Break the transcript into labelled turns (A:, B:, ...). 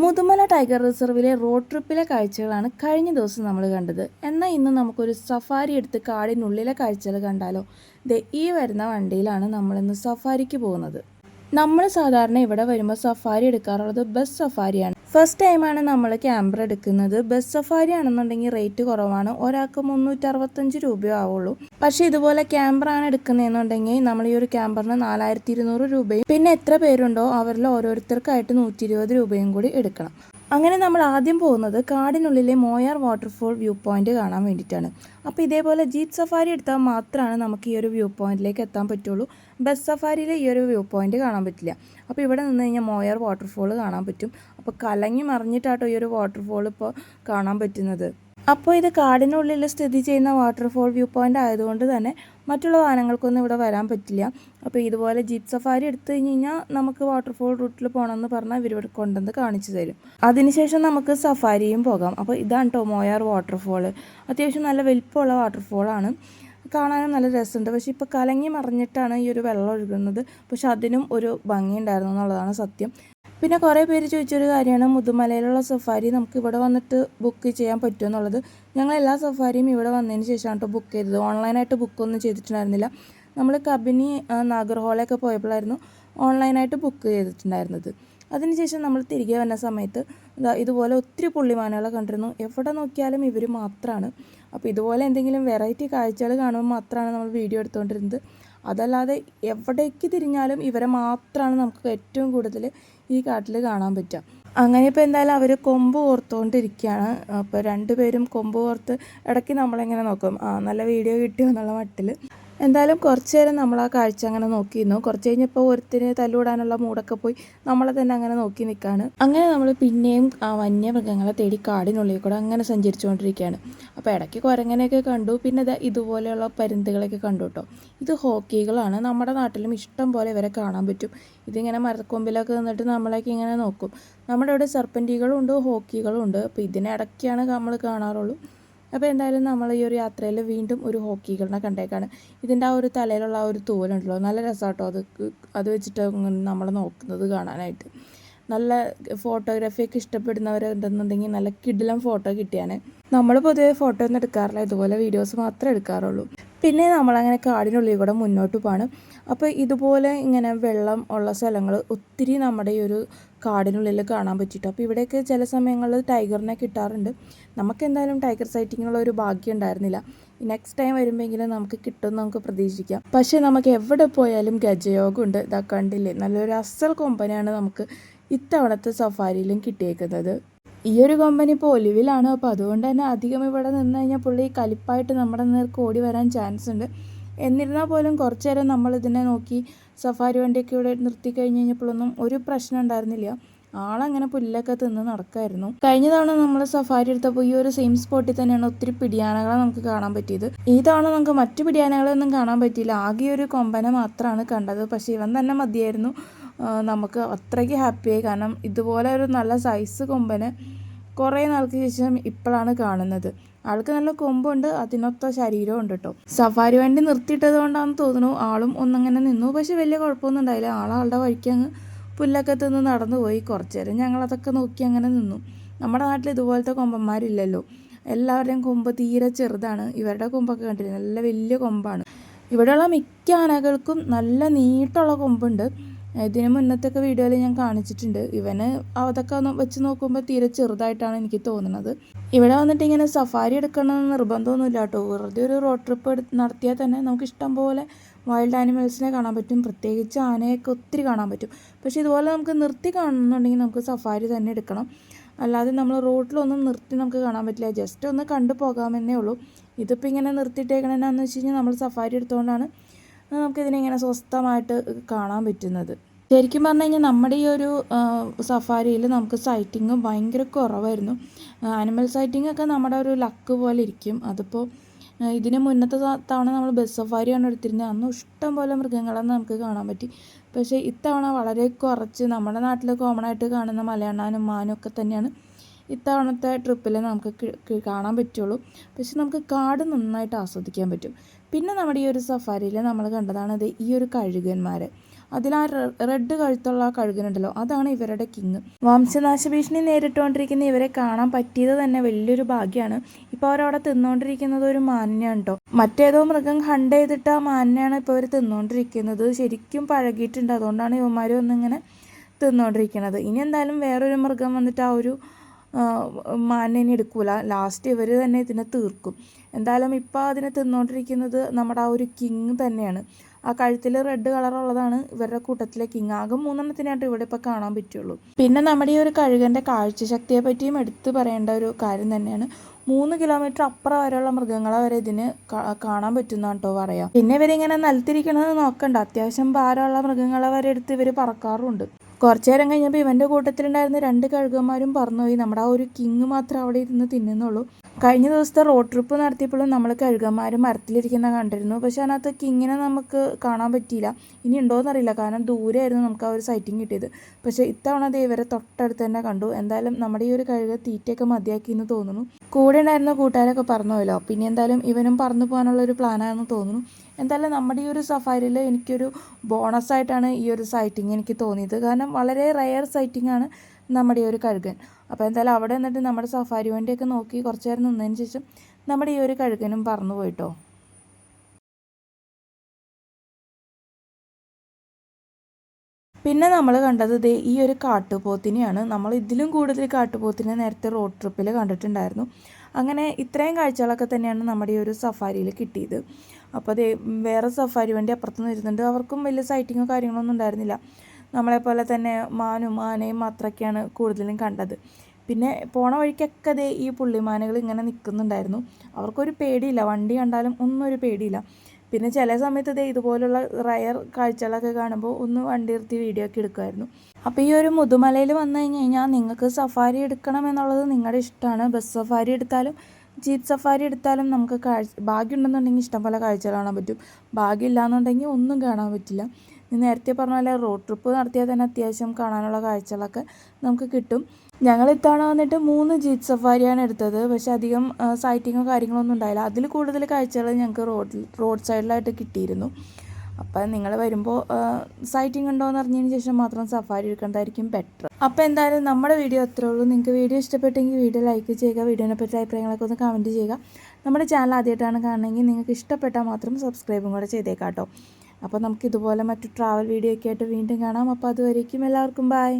A: Mudumalai tiger റിസർവിലെ road ട്രിപ്പിലെ കാഴ്ചകളാണ് കഴിഞ്ഞ ദിവസം നമ്മൾ കണ്ടത്. എന്നാൽ ഇന്ന് നമുക്കൊരു സഫാരി എടുത്ത് കാടിനുള്ളിലെ കാഴ്ചകൾ കണ്ടാലോ? ദേ ഈ വരുന്ന വണ്ടിയിലാണ് നമ്മളിന്ന് സഫാരിക്ക് പോകുന്നത്. നമ്മൾ സാധാരണ ഇവിടെ വരുമ്പോൾ സഫാരി എടുക്കാറുള്ളത് ബസ് സഫാരിയാണ്. ഫസ്റ്റ് ടൈമാണ് നമ്മൾ ക്യാമ്പർ എടുക്കുന്നത്. ബസ് സഫാരി ആണെന്നുണ്ടെങ്കിൽ റേറ്റ് കുറവാണ്. ഒരാൾക്ക് മുന്നൂറ്ററുപത്തഞ്ച് രൂപയോ ആവുള്ളൂ. പക്ഷേ ഇതുപോലെ ക്യാമ്പറാണ് എടുക്കുന്നതെന്നുണ്ടെങ്കിൽ നമ്മൾ ഈ ഒരു ക്യാമ്പറിന് നാലായിരത്തി ഇരുന്നൂറ് രൂപയും പിന്നെ എത്ര പേരുണ്ടോ അവരിൽ ഓരോരുത്തർക്കായിട്ട് നൂറ്റി രൂപയും കൂടി എടുക്കണം. അങ്ങനെ നമ്മൾ ആദ്യം പോകുന്നത് കാടിനുള്ളിലെ മോയാർ വാട്ടർഫോൾ വ്യൂ പോയിന്റ് കാണാൻ വേണ്ടിയിട്ടാണ്. അപ്പോൾ ഇതേപോലെ ജീപ്പ് സഫാരി എടുത്താൽ മാത്രമാണ് നമുക്ക് ഈ ഒരു വ്യൂ പോയിന്റിലേക്ക് എത്താൻ പറ്റുള്ളൂ. ബസ് സഫാരിയിൽ ഈ ഒരു വ്യൂ പോയിന്റ് കാണാൻ പറ്റില്ല. അപ്പോൾ ഇവിടെ നിന്ന് കഴിഞ്ഞാൽ മോയാർ വാട്ടർഫോൾ കാണാൻ പറ്റും. അപ്പോൾ കലങ്ങി മറിഞ്ഞിട്ടാട്ടോ ഈ ഒരു വാട്ടർഫോൾ ഇപ്പോൾ കാണാൻ പറ്റുന്നത്. അപ്പോൾ ഇത് കാടിനുള്ളിൽ സ്ഥിതി ചെയ്യുന്ന വാട്ടർഫോൾ വ്യൂ പോയിന്റ് ആയതുകൊണ്ട് തന്നെ മറ്റുള്ള വാഹനങ്ങൾക്കൊന്നും ഇവിടെ വരാൻ പറ്റില്ല. അപ്പോൾ ഇതുപോലെ ജീപ്പ് സഫാരി എടുത്തു കഴിഞ്ഞ് കഴിഞ്ഞാൽ നമുക്ക് വാട്ടർഫോൾ റൂട്ടിൽ പോകണമെന്ന് പറഞ്ഞാൽ ഇവർ ഇവിടെ കൊണ്ടുവന്ന് കാണിച്ചു തരും. അതിനുശേഷം നമുക്ക് സഫാരിയും പോകാം. അപ്പോൾ ഇതാണ് കേട്ടോ മോയാർ വാട്ടർഫോൾ അത്യാവശ്യം നല്ല വലിപ്പമുള്ള വാട്ടർഫോളാണ് കാണാനും നല്ല രസമുണ്ട്. പക്ഷേ ഇപ്പോൾ കലങ്ങി മറിഞ്ഞിട്ടാണ് ഈ ഒരു വെള്ളം ഒഴുകുന്നത്. പക്ഷെ അതിനും ഒരു ഭംഗി ഉണ്ടായിരുന്നു എന്നുള്ളതാണ് സത്യം. പിന്നെ കുറേ പേര് ചോദിച്ചൊരു കാര്യമാണ്. മുതുമലയിലുള്ള സഫാരി നമുക്ക് ഇവിടെ വന്നിട്ട് ബുക്ക് ചെയ്യാൻ പറ്റുമോ എന്നുള്ളത്. ഞങ്ങൾ എല്ലാ സഫാരിയും ഇവിടെ വന്നതിന് ശേഷമാണ് കേട്ടോ ബുക്ക് ചെയ്തത്. ഓൺലൈനായിട്ട് ബുക്കൊന്നും ചെയ്തിട്ടുണ്ടായിരുന്നില്ല. നമ്മൾ കബിനി നാഗർഹോളൊക്കെ പോയപ്പോഴായിരുന്നു ഓൺലൈനായിട്ട് ബുക്ക് ചെയ്തിട്ടുണ്ടായിരുന്നത്. അതിനുശേഷം നമ്മൾ തിരികെ വന്ന സമയത്ത് ഇതാ ഇതുപോലെ ഒത്തിരി പുള്ളിമാനുകളെ കണ്ടിരുന്നു. എവിടെ നോക്കിയാലും ഇവർ മാത്രമാണ് അപ്പോൾ ഇതുപോലെ എന്തെങ്കിലും വെറൈറ്റി കാഴ്ചകൾ കാണുമ്പോൾ മാത്രമാണ് നമ്മൾ വീഡിയോ എടുത്തുകൊണ്ടിരുന്നത് അതല്ലാതെ എവിടേക്ക് തിരിഞ്ഞാലും ഇവരെ മാത്രമാണ് നമുക്ക് ഏറ്റവും കൂടുതൽ ഈ കാട്ടിൽ കാണാൻ പറ്റുക. അങ്ങനെ ഇപ്പോൾ എന്തായാലും അവർ കൊമ്പ് ഓർത്തുകൊണ്ടിരിക്കുകയാണ് അപ്പോൾ രണ്ടുപേരും കൊമ്പ് ഓർത്ത് ഇടയ്ക്ക് നമ്മളിങ്ങനെ നോക്കും? ആ നല്ല വീഡിയോ കിട്ടിയോ എന്നുള്ള മട്ടിൽ എന്തായാലും കുറച്ച് നേരം നമ്മൾ ആ കാഴ്ച അങ്ങനെ നോക്കിയിരുന്നു. കുറച്ച് കഴിഞ്ഞപ്പോൾ ഒരുത്തിന് തല്ലുവിടാനുള്ള മൂടൊക്കെ പോയി നമ്മളെ തന്നെ അങ്ങനെ നോക്കി നിൽക്കുകയാണ് അങ്ങനെ നമ്മൾ പിന്നെയും ആ വന്യമൃഗങ്ങളെ തേടി കാടിനുള്ളിൽ കൂടെ അങ്ങനെ സഞ്ചരിച്ചുകൊണ്ടിരിക്കുകയാണ്. അപ്പോൾ ഇടയ്ക്ക് കുരങ്ങനെയൊക്കെ കണ്ടു. പിന്നെ ദാ ഇതുപോലെയുള്ള പരുന്തുകളൊക്കെ കണ്ടു കേട്ടോ ഇത് ഹോക്കികളാണ്. നമ്മുടെ നാട്ടിലും ഇഷ്ടം പോലെ ഇവരെ കാണാൻ പറ്റും. ഇതിങ്ങനെ മരക്കൊമ്പിലൊക്കെ നിന്നിട്ട് നമ്മളേക്ക് ഇങ്ങനെ നോക്കും. നമ്മുടെ ഇവിടെ സർപ്പന്റികളും ഉണ്ട് ഹോക്കികളും ഉണ്ട്. അപ്പോൾ ഇതിനിടയ്ക്കാണ് നമ്മൾ കാണാറുള്ളൂ. അപ്പോൾ എന്തായാലും നമ്മൾ ഈ ഒരു യാത്രയിൽ വീണ്ടും ഒരു ഹോക്കികളിനെ കണ്ടേക്കാണ്. ഇതിന്റെ ആ ഒരു തലയിലുള്ള ആ ഒരു തൂവലുണ്ടല്ലോ നല്ല രസമാട്ടോ അത് അത് വെച്ചിട്ട് നമ്മൾ നോക്കുന്നത് കാണാനായിട്ട്. നല്ല ഫോട്ടോഗ്രാഫിയൊക്കെ ഇഷ്ടപ്പെടുന്നവരുണ്ടെന്നുണ്ടെങ്കിൽ നല്ല കിടിലം ഫോട്ടോ കിട്ടിയാണ് നമ്മൾ പൊതുവെ ഫോട്ടോ ഒന്നും എടുക്കാറില്ല ഇതുപോലെ വീഡിയോസ് മാത്രമേ എടുക്കാറുള്ളൂ. പിന്നെ നമ്മളങ്ങനെ കാടിനുള്ളിൽ കൂടെ മുന്നോട്ട് പോകണം അപ്പോൾ ഇതുപോലെ ഇങ്ങനെ വെള്ളം ഉള്ള സ്ഥലങ്ങൾ ഒത്തിരി നമ്മുടെ ഈ ഒരു കാടിനുള്ളിൽ കാണാൻ പറ്റിയിട്ട് അപ്പോൾ ഇവിടെയൊക്കെ ചില സമയങ്ങളിൽ ടൈഗറിനെ കിട്ടാറുണ്ട്. നമുക്ക് എന്തായാലും ടൈഗർ സൈറ്റിങ്ങിനുള്ള ഒരു ഭാഗ്യം ഉണ്ടായിരുന്നില്ല. നെക്സ്റ്റ് ടൈം വരുമ്പോഴെങ്കിലും നമുക്ക് കിട്ടുമെന്ന് നമുക്ക് പ്രതീക്ഷിക്കാം. പക്ഷേ നമുക്ക് എവിടെ പോയാലും ഗജയോഗമുണ്ട് ഇതാ കണ്ടില്ലേ? നല്ലൊരു അസൽ കൊമ്പനാണ് നമുക്ക് ഇത്തവണത്തെ സഫാരിയിലും കിട്ടിയേക്കുന്നത്. ഈ ഒരു കമ്പനി ഇപ്പോൾ ഒലിവിലാണ്. അപ്പോൾ അതുകൊണ്ട് തന്നെ അധികം ഇവിടെ നിന്ന് കഴിഞ്ഞാൽ പുള്ളി കലിപ്പായിട്ട് നമ്മുടെ നേർക്ക് ഓടി വരാൻ ചാൻസ് ഉണ്ട്. എന്നിരുന്നാൽ പോലും കുറച്ചു നേരം നമ്മൾ ഇതിനെ നോക്കി സഫാരി വണ്ടിയൊക്കെ ഇവിടെ നിർത്തി കഴിഞ്ഞ് കഴിഞ്ഞപ്പോഴൊന്നും ഒരു പ്രശ്നം ഉണ്ടായിരുന്നില്ല. ആളങ്ങനെ പുല്ലൊക്കെ തിന്ന് നടക്കായിരുന്നു. കഴിഞ്ഞ തവണ നമ്മൾ സഫാരി എടുത്തപ്പോൾ ഈ ഒരു സെയിം സ്പോട്ടിൽ തന്നെയാണ് ഒത്തിരി പിടിയാനകളെ നമുക്ക് കാണാൻ പറ്റിയത്. ഈ തവണ നമുക്ക് മറ്റു പിടിയാനകളെ ഒന്നും കാണാൻ പറ്റിയില്ല. ആകെ ഒരു കൊമ്പനെ മാത്രമാണ് കണ്ടത്. പക്ഷേ ഇവൻ തന്നെ മതിയായിരുന്നു. നമുക്ക് അത്രയ്ക്ക് ഹാപ്പിയായി കാരണം ഇതുപോലെ ഒരു നല്ല സൈസ് കൊമ്പനെ കുറേ നാൾക്ക് ശേഷം ഇപ്പോഴാണ് കാണുന്നത്. ആൾക്ക് നല്ല കൊമ്പുണ്ട് അതിനൊത്ത ശരീരവും ഉണ്ട് കേട്ടോ സഫാരി വണ്ടി നിർത്തിയിട്ടത് കൊണ്ടാണെന്ന് തോന്നുന്നു ആളും ഒന്നങ്ങനെ നിന്നു. പക്ഷെ വലിയ കുഴപ്പമൊന്നും ഉണ്ടായില്ല. ആളാളുടെ വഴിക്ക് അങ്ങ് പുല്ലൊക്കെ തിന്ന് നടന്നു പോയി. കുറച്ചു നേരം ഞങ്ങളതൊക്കെ നോക്കി അങ്ങനെ നിന്നു. നമ്മുടെ നാട്ടിൽ ഇതുപോലത്തെ കൊമ്പന്മാരില്ലല്ലോ. എല്ലാവരുടെയും കൊമ്പ് തീരെ ചെറുതാണ്. ഇവരുടെ കൊമ്പൊക്കെ കണ്ടില്ല? നല്ല വലിയ കൊമ്പാണ്. ഇവിടെയുള്ള മിക്ക ആനകൾക്കും നല്ല നീട്ടുള്ള കൊമ്പുണ്ട്. ഇതിന് മുന്നത്തൊക്കെ വീഡിയോയിൽ ഞാൻ കാണിച്ചിട്ടുണ്ട്. ഇവന് അതൊക്കെ വെച്ച് നോക്കുമ്പോൾ തീരെ ചെറുതായിട്ടാണ് എനിക്ക് തോന്നുന്നത്. ഇവിടെ വന്നിട്ട് ഇങ്ങനെ സഫാരി എടുക്കണമെന്ന് നിർബന്ധമൊന്നുമില്ല കേട്ടോ. വെറുതെ ഒരു റോഡ് ട്രിപ്പ് നടത്തിയാൽ തന്നെ നമുക്ക് ഇഷ്ടം പോലെ വൈൽഡ് ആനിമൽസിനെ കാണാൻ പറ്റും. പ്രത്യേകിച്ച് ആനയൊക്കെ ഒത്തിരി കാണാൻ പറ്റും. പക്ഷേ ഇതുപോലെ നമുക്ക് നിർത്തി കാണണമെന്നുണ്ടെങ്കിൽ നമുക്ക് സഫാരി തന്നെ എടുക്കണം. അല്ലാതെ നമ്മൾ റോഡിലൊന്നും നിർത്തി നമുക്ക് കാണാൻ പറ്റില്ല. ജസ്റ്റ് ഒന്ന് കണ്ടു പോകാമെന്നേ ഉള്ളൂ. ഇതിപ്പോൾ ഇങ്ങനെ നിർത്തിയിട്ടേക്കണെന്നു വെച്ച് കഴിഞ്ഞാൽ നമ്മൾ സഫാരി എടുത്തുകൊണ്ടാണ് നമുക്കിതിനെ ഇങ്ങനെ സ്വസ്ഥമായിട്ട് കാണാൻ പറ്റുന്നത്? ശരിക്കും പറഞ്ഞു കഴിഞ്ഞാൽ നമ്മുടെ ഈ ഒരു സഫാരിയിൽ നമുക്ക് സൈറ്റിങ് ഭയങ്കര കുറവായിരുന്നു. ആനിമൽ സൈറ്റിംഗ് ഒക്കെ നമ്മുടെ ഒരു ലക്ക് പോലെ ഇരിക്കും. അതിപ്പോൾ ഇതിന് മുന്നത്തെ തവണ നമ്മൾ ബസ് സഫാരിയാണ് എടുത്തിരുന്നത്. അന്ന് ഇഷ്ടം പോലെ മൃഗങ്ങളെ നമുക്ക് കാണാൻ പറ്റി. പക്ഷേ ഇത്തവണ വളരെ കുറച്ച് നമ്മുടെ നാട്ടിൽ കോമൺ ആയിട്ട് കാണുന്ന മലയണ്ണാനും മാനും ഒക്കെ തന്നെയാണ്. ഇത്തവണത്തെ ട്രിപ്പിൽ നമുക്ക് കാണാൻ പറ്റുള്ളൂ. പക്ഷെ നമുക്ക് കാട് നന്നായിട്ട് ആസ്വദിക്കാൻ പറ്റും. പിന്നെ നമ്മുടെ ഈ ഒരു സഫാരിയിൽ നമ്മൾ കണ്ടതാണ് അത് ഈ ഒരു കഴുകന്മാർ അതിൽ ആ റെഡ് കഴുത്തുള്ള ആ കഴുകനുണ്ടല്ലോ അതാണ് ഇവരുടെ കിങ്. വംശനാശ ഭീഷണി നേരിട്ടുകൊണ്ടിരിക്കുന്ന ഇവരെ കാണാൻ പറ്റിയത് തന്നെ വലിയൊരു ഭാഗ്യമാണ് ഇപ്പോൾ അവരവിടെ തിന്നുകൊണ്ടിരിക്കുന്നത് ഒരു മാനിനെയാണ് കേട്ടോ മറ്റേതോ മൃഗം ഹണ്ട് ചെയ്തിട്ട് ആ മാനിനെയാണ് ഇപ്പോൾ അവർ തിന്നുകൊണ്ടിരിക്കുന്നത് ശരിക്കും പഴകിയിട്ടുണ്ട്. അതുകൊണ്ടാണ് ഇവന്മാർ ഒന്നിങ്ങനെ തിന്നുകൊണ്ടിരിക്കുന്നത് ഇനി എന്തായാലും വേറൊരു മൃഗം വന്നിട്ട് ആ ഒരു മാനിനെ എടുക്കൂല. ലാസ്റ്റ് ഇവർ തന്നെ ഇതിനെ തീർക്കും. എന്തായാലും ഇപ്പോൾ അതിനെ തിന്നുകൊണ്ടിരിക്കുന്നത് നമ്മുടെ ആ ഒരു കിങ് തന്നെയാണ്. ആ കഴുത്തിൽ റെഡ് കളറുള്ളതാണ് ഇവരുടെ കൂട്ടത്തിലെ കിങ്. ആകെ മൂന്നെണ്ണത്തിനായിട്ട് ഇവിടെ ഇപ്പോൾ കാണാൻ പറ്റുള്ളൂ. പിന്നെ നമ്മുടെ ഈ ഒരു കഴുകന്റെ കാഴ്ചശക്തിയെ പറ്റിയും എടുത്തു പറയേണ്ട ഒരു കാര്യം തന്നെയാണ്. മൂന്ന് കിലോമീറ്റർ അപ്പുറം വരെയുള്ള മൃഗങ്ങളെ വരെ ഇതിന് കാണാൻ പറ്റുന്ന കേട്ടോ പറയാം. പിന്നെ ഇവരിങ്ങനെ നിലത്തിരിക്കണമെന്ന് നോക്കണ്ട. അത്യാവശ്യം ഭാരമുള്ള മൃഗങ്ങളെ വരെ എടുത്ത് ഇവർ പറക്കാറുണ്ട്. കുറച്ചു നേരം കഴിഞ്ഞപ്പോൾ ഇവന്റെ കൂട്ടത്തിലുണ്ടായിരുന്ന രണ്ട് കഴുകന്മാരും പറന്നുപോയി. നമ്മുടെ ആ ഒരു കിങ് മാത്രം അവിടെ ഇരുന്ന് തിന്നുന്നുള്ളൂ. കഴിഞ്ഞ ദിവസത്തെ റോഡ് ട്രിപ്പ് നടത്തിയപ്പോഴും നമ്മൾ കഴുകന്മാർ മരത്തിലിരിക്കുന്ന കണ്ടിരുന്നു. പക്ഷേ അതിനകത്ത് കിങ്ങിനെ നമുക്ക് കാണാൻ പറ്റിയില്ല. ഇനി ഉണ്ടോയെന്നറിയില്ല കാരണം ദൂരെയായിരുന്നു നമുക്ക് ആ ഒരു സൈറ്റിംഗ് കിട്ടിയത്. പക്ഷേ ഇത്തവണ അത് ഇവരെ തൊട്ടടുത്ത് തന്നെ കണ്ടു. എന്തായാലും നമ്മുടെ ഈ ഒരു കഴുക തീറ്റയൊക്കെ മതിയാക്കി എന്ന് തോന്നുന്നു. കൂടെ ഉണ്ടായിരുന്ന കൂട്ടുകാരൊക്കെ പറഞ്ഞു പോയല്ലോ പിന്നെ എന്തായാലും ഇവനും പറന്നു പോകാനുള്ള ഒരു പ്ലാനാണെന്ന് തോന്നുന്നു. എന്തായാലും നമ്മുടെ ഈ ഒരു സഫാരിയിൽ എനിക്കൊരു ബോണസായിട്ടാണ് ഈ ഒരു സൈറ്റിംഗ് എനിക്ക് തോന്നിയത്. കാരണം വളരെ റയർ സൈറ്റിംഗ് ആണ്. നമ്മുടെ ഈ ഒരു കഴുകൻ. അപ്പോൾ എന്തായാലും അവിടെ നിന്നിട്ട് നമ്മുടെ സഫാരി വണ്ടിയൊക്കെ നോക്കി കുറച്ച് നേരം നിന്നതിന് ശേഷം നമ്മുടെ ഈ ഒരു കഴുകനും പറന്നു പോയിട്ടോ. പിന്നെ നമ്മൾ കണ്ടത് ദേ ഈ ഒരു കാട്ടുപോത്തിനെയാണ്. നമ്മൾ ഇതിലും കൂടുതൽ കാട്ടുപോത്തിനെ നേരത്തെ റോഡ് ട്രിപ്പിൽ കണ്ടിട്ടുണ്ടായിരുന്നു. അങ്ങനെ ഇത്രയും കാഴ്ചകളൊക്കെ തന്നെയാണ് നമ്മുടെ ഈ ഒരു സഫാരിയിൽ കിട്ടിയത്. അപ്പോൾ അതേ വേറെ സഫാരി വണ്ടി അപ്പുറത്തുനിന്ന് വരുന്നുണ്ട്. അവർക്കും വലിയ സൈറ്റിങ്ങോ കാര്യങ്ങളൊന്നും ഉണ്ടായിരുന്നില്ല. നമ്മളെപ്പോലെ തന്നെ മാനും ആനയും മാത്രമൊക്കെയാണ് കൂടുതലും കണ്ടത്. പിന്നെ പോണ വഴിക്കൊക്കെ അതേ ഈ പുള്ളിമാനകൾ ഇങ്ങനെ നിൽക്കുന്നുണ്ടായിരുന്നു. അവർക്കൊരു പേടിയില്ല. വണ്ടി കണ്ടാലും ഒന്നും ഒരു പേടിയില്ല. പിന്നെ ചില സമയത്ത് ഇതേ ഇതുപോലുള്ള റയർ കാഴ്ചകളൊക്കെ കാണുമ്പോൾ ഒന്ന് വണ്ടി നിർത്തി വീഡിയോ ഒക്കെ എടുക്കുമായിരുന്നു. അപ്പോൾ ഈ ഒരു മുതുമലയിൽ വന്നു കഴിഞ്ഞ് കഴിഞ്ഞാൽ നിങ്ങൾക്ക് സഫാരി എടുക്കണം എന്നുള്ളത് നിങ്ങളുടെ ഇഷ്ടമാണ്. ബസ് സഫാരി എടുത്താലും ജീപ്പ് സഫാരി എടുത്താലും നമുക്ക് കാഴ്ച ഭാഗ്യമുണ്ടെന്നുണ്ടെങ്കിൽ ഇഷ്ടംപോലെ കാഴ്ചകൾ കാണാൻ പറ്റും. ഭാഗ്യമില്ലാന്നുണ്ടെങ്കിൽ ഒന്നും കാണാൻ പറ്റില്ല. നേരത്തെ പറഞ്ഞ പോലെ റോഡ് ട്രിപ്പ് നടത്തിയാൽ തന്നെ അത്യാവശ്യം കാണാനുള്ള കാഴ്ചകളൊക്കെ നമുക്ക് കിട്ടും. ഞങ്ങൾ ഇത്തവണ വന്നിട്ട് മൂന്ന് ജീപ്പ് സഫാരിയാണ് എടുത്തത്. പക്ഷേ അധികം സൈറ്റിങ്ങോ കാര്യങ്ങളൊന്നും ഉണ്ടായില്ല. അതിൽ കൂടുതൽ കാഴ്ചകൾ ഞങ്ങൾക്ക് റോഡ് റോഡ് സൈഡിലായിട്ട് കിട്ടിയിരുന്നു. അപ്പം നിങ്ങൾ വരുമ്പോൾ സൈറ്റിംഗ് ഉണ്ടോ എന്ന് അറിഞ്ഞതിന് ശേഷം മാത്രം സഫാരി എടുക്കേണ്ടതായിരിക്കും ബെറ്റർ അപ്പോൾ എന്തായാലും നമ്മുടെ വീഡിയോ അത്രേ ഉള്ളൂ. നിങ്ങൾക്ക് വീഡിയോ ഇഷ്ടപ്പെട്ടെങ്കിൽ വീഡിയോ ലൈക്ക് ചെയ്യുക വീഡിയോനെ പറ്റി അഭിപ്രായങ്ങളൊക്കെ ഒന്ന് കമന്റ് ചെയ്യുക. നമ്മുടെ ചാനൽ ആദ്യമായിട്ടാണ് കാണണമെങ്കിൽ നിങ്ങൾക്ക് ഇഷ്ടപ്പെട്ടാൽ മാത്രം സബ്സ്ക്രൈബും കൂടെ ചെയ്തേക്കാം കേട്ടോ അപ്പോൾ നമുക്ക് ഇതുപോലെ മറ്റു ട്രാവൽ വീഡിയോ ഒക്കെ ആയിട്ട് വീണ്ടും കാണാം. അപ്പോൾ അതുവരേക്കും എല്ലാവർക്കും ബായ്